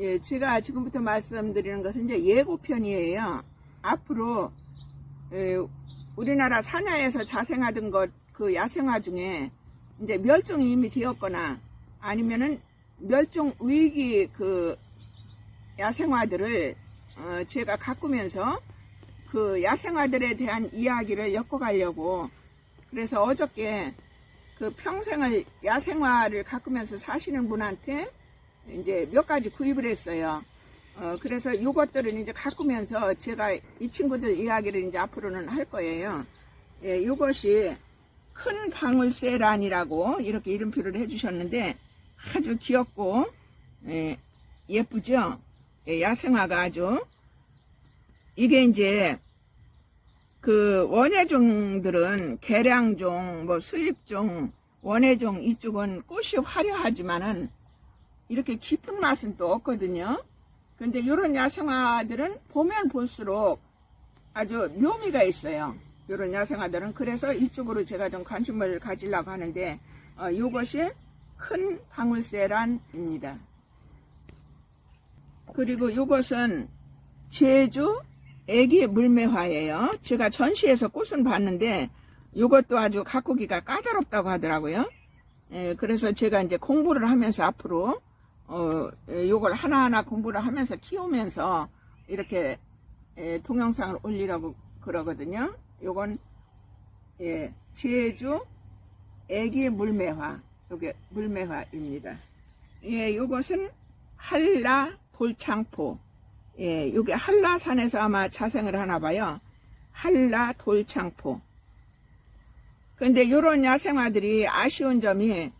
예, 제가 지금부터 말씀드리는 것은 이제 예고편이에요. 앞으로 예, 우리나라 산야에서 자생하던 것 그 야생화 중에 이제 멸종이 이미 되었거나 아니면은 멸종 위기 그 야생화들을 어, 제가 가꾸면서 그 야생화들에 대한 이야기를 엮어가려고 그래서 어저께 그 평생을 야생화를 가꾸면서 사시는 분한테 이제 몇 가지 구입을 했어요. 어, 그래서 이것들은 이제 가꾸면서 제가 이 친구들 이야기를 이제 앞으로는 할 거예요. 예, 이것이 큰 방울새란이라고 이렇게 이름표를 해주셨는데 아주 귀엽고 예, 예쁘죠? 예, 야생화가 아주 이게 이제 그 원예종들은 계량종, 뭐 수입종, 원예종 이쪽은 꽃이 화려하지만은 이렇게 깊은 맛은 또 없거든요. 근데 이런 야생화들은 보면 볼수록 아주 묘미가 있어요. 이런 야생화들은 그래서 이쪽으로 제가 좀 관심을 가지려고 하는데 어, 이것이 큰 방울새란입니다. 그리고 이것은 제주 애기 물매화예요. 제가 전시에서 꽃은 봤는데 이것도 아주 가꾸기가 까다롭다고 하더라고요. 예, 그래서 제가 이제 공부를 하면서 앞으로 어, 예, 요걸 하나하나 공부를 하면서 키우면서 이렇게 예, 동영상을 올리라고 그러거든요. 요건 예, 제주 애기 물매화 요게 물매화입니다. 예, 요것은 한라 돌창포 예, 요게 한라산에서 아마 자생을 하나 봐요. 한라 돌창포. 근데 요런 야생화들이 아쉬운 점이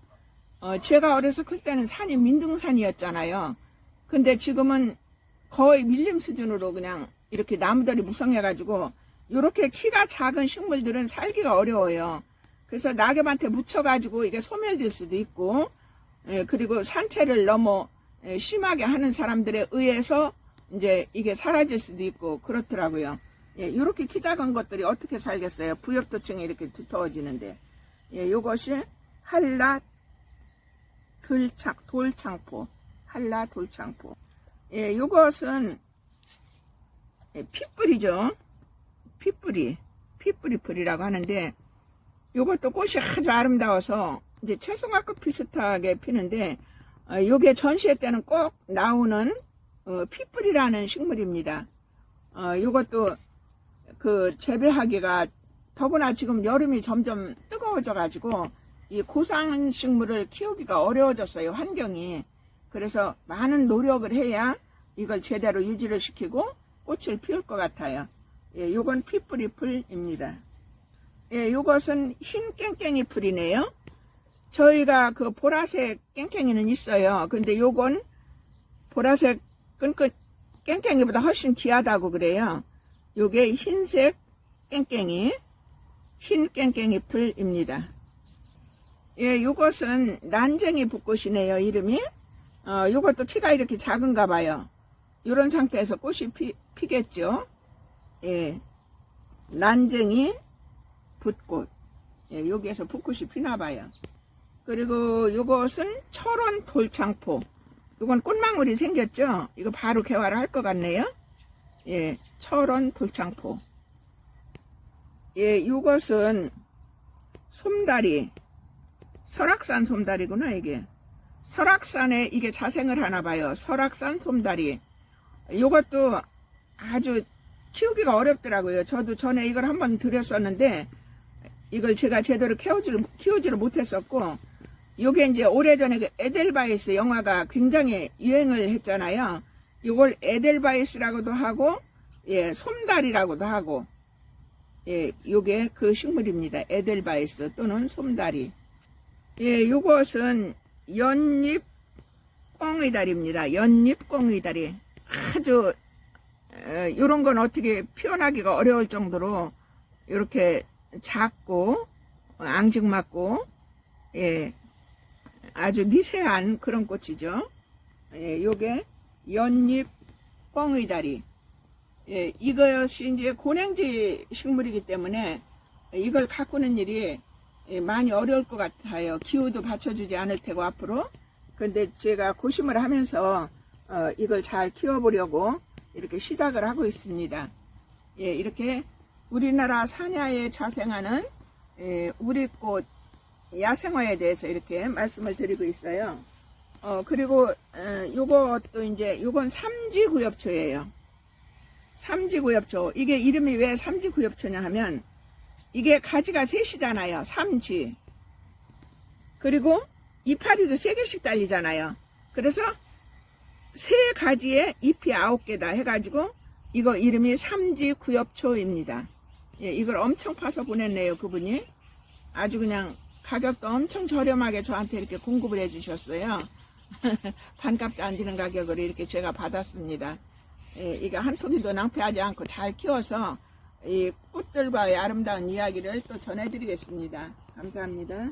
어, 제가 어려서 클 때는 산이 민둥산이었잖아요. 근데 지금은 거의 밀림 수준으로 그냥 이렇게 나무들이 무성해가지고 이렇게 키가 작은 식물들은 살기가 어려워요. 그래서 낙엽한테 묻혀가지고 이게 소멸될 수도 있고, 예, 그리고 산채를 너무 예, 심하게 하는 사람들에 의해서 이제 이게 사라질 수도 있고 그렇더라고요. 예, 이렇게 키 작은 것들이 어떻게 살겠어요? 부엽도층이 이렇게 두터워지는데. 예, 요것이 한라 돌창, 돌창포. 한라 돌창포. 예, 요것은 예, 핏뿌리죠. 핏뿌리. 핏뿌리 풀이라고 하는데 요것도 꽃이 아주 아름다워서 이제 채송화꽃 비슷하게 피는데 어, 요게 전시회 때는 꼭 나오는 어, 핏뿌리라는 식물입니다. 어, 요것도 그 재배하기가 더구나 지금 여름이 점점 뜨거워져 가지고 이 고산 식물을 키우기가 어려워졌어요 환경이. 그래서 많은 노력을 해야 이걸 제대로 유지를 시키고 꽃을 피울 것 같아요. 예, 요건 피뿌리 풀입니다. 예, 요것은 흰 깽깽이 풀이네요. 저희가 그 보라색 깽깽이는 있어요. 근데 요건 보라색 끈끈 깽깽이보다 훨씬 귀하다고 그래요. 요게 흰색 깽깽이 흰 깽깽이 풀입니다 예, 요것은 난쟁이 붓꽃이네요, 이름이. 어, 요것도 키가 이렇게 작은가 봐요. 요런 상태에서 꽃이 피, 피겠죠. 예. 난쟁이 붓꽃. 예, 여기에서 붓꽃이 피나 봐요. 그리고 요것은 철원 돌창포. 요건 꽃망울이 생겼죠? 이거 바로 개화를 할 것 같네요. 예, 철원 돌창포. 예, 요것은 솜다리. 설악산 솜다리구나 이게. 설악산에 이게 자생을 하나 봐요. 설악산 솜다리. 이것도 아주 키우기가 어렵더라고요. 저도 전에 이걸 한번 들였었는데 이걸 제가 제대로 키우지를, 키우지를 못했었고 요게 이제 오래전에 그 에델바이스 영화가 굉장히 유행을 했잖아요. 이걸 에델바이스라고도 하고 예 솜다리라고도 하고 예 요게 그 식물입니다. 에델바이스 또는 솜다리 예, 요것은 연잎 꽁의다리입니다. 연잎 꽁의다리. 아주 에, 요런 건 어떻게 표현하기가 어려울 정도로 이렇게 작고 앙증맞고 예, 아주 미세한 그런 꽃이죠. 예, 요게 연잎 꽁의다리. 예, 이것이 이제 고냉지 식물이기 때문에 이걸 가꾸는 일이 예, 많이 어려울 것 같아요. 기후도 받쳐주지 않을 테고 앞으로. 근데 제가 고심을 하면서 어, 이걸 잘 키워보려고 이렇게 시작을 하고 있습니다. 예, 이렇게 우리나라 산야에 자생하는 예, 우리꽃 야생화에 대해서 이렇게 말씀을 드리고 있어요. 어, 그리고 어, 요것도 이제 요건 삼지구엽초예요. 삼지구엽초. 이게 이름이 왜 삼지구엽초냐 하면 이게 가지가 셋이잖아요. 삼지. 그리고 이파리도 세 개씩 달리잖아요. 그래서 세 가지에 잎이 아홉 개다 해가지고 이거 이름이 삼지 구엽초입니다. 예, 이걸 엄청 파서 보냈네요, 그분이. 아주 그냥 가격도 엄청 저렴하게 저한테 이렇게 공급을 해주셨어요. 반값도 안 되는 가격으로 이렇게 제가 받았습니다. 예, 이게 한 포기도 낭패하지 않고 잘 키워서 이 꽃들과의 아름다운 이야기를 또 전해드리겠습니다. 감사합니다.